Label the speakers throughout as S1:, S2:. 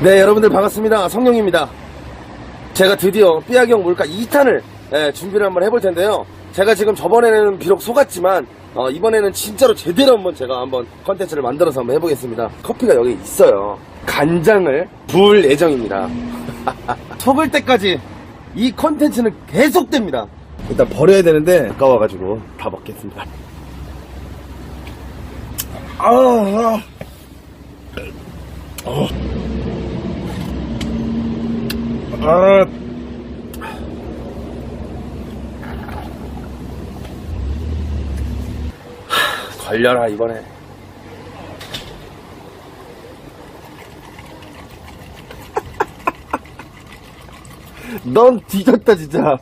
S1: 네, 여러분들 반갑습니다. 성룡입니다. 제가 드디어 삐약형 몰카 2탄을 준비를 한번 해볼 텐데요. 제가 지금 저번에는 비록 속았지만 어, 이번에는 진짜로 제대로 한번 제가 한번 컨텐츠를 만들어서 한번 해보겠습니다. 커피가 여기 있어요. 간장을 부을 예정입니다. 속을 때까지 이 컨텐츠는 계속됩니다. 일단 버려야 되는데 아까워가지고 다 먹겠습니다. 아, 아. 아. 하, 걸려라 이번에. 넌 뒤졌다 진짜. 야,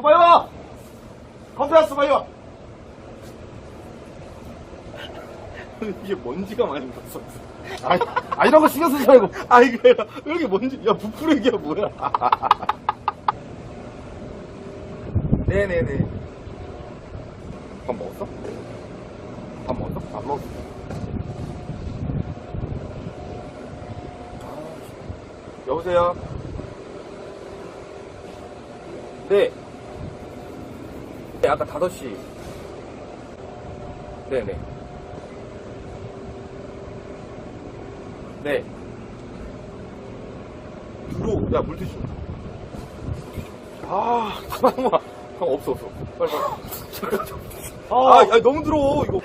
S1: 빨리 와 커피 왔어 빨리 와
S2: 이게 먼지가 많이 묻었어.
S1: 아, 아 이런 거 신경 쓰지 말고
S2: 아, 이게, 여기 먼지, 야, 부풀기야, 뭐야. 네네네. 밥 먹었어? 밥 먹었어? 안 먹었어. 여보세요? 네. 네, 아까 5시. 네네. 네. 들어, 야, 물 드시오. 아, 잠깐만. 형, 없어, 없어. 빨리, 빨리. 잠깐, 잠깐. 아, 야, 너무 들어, 이거.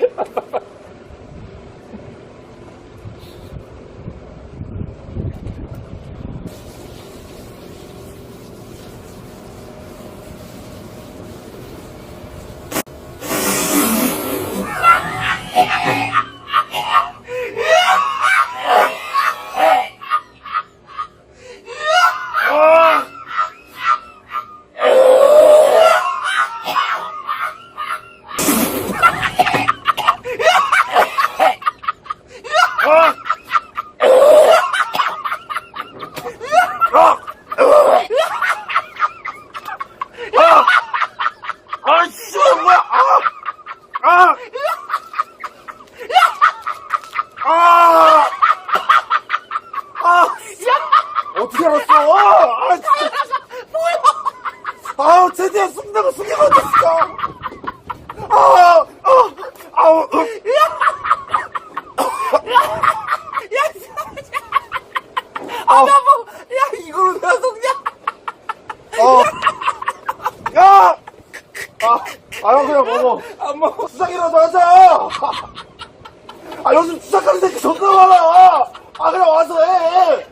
S2: 아, 씨, 뭐야, 아! 아! 아! 아! 어떻게 알았어? 아, 진짜. 뭐야? 아, 최대한 숨다가 숨기고 있었어. 아, 아, 어. 아,
S3: 야, 이걸로
S1: 아유 그냥 먹어.
S2: 안 먹어.
S1: 수작이라도 하자. 아 요즘 수작하는 새끼 존나 많아. 아 그냥 와서 해.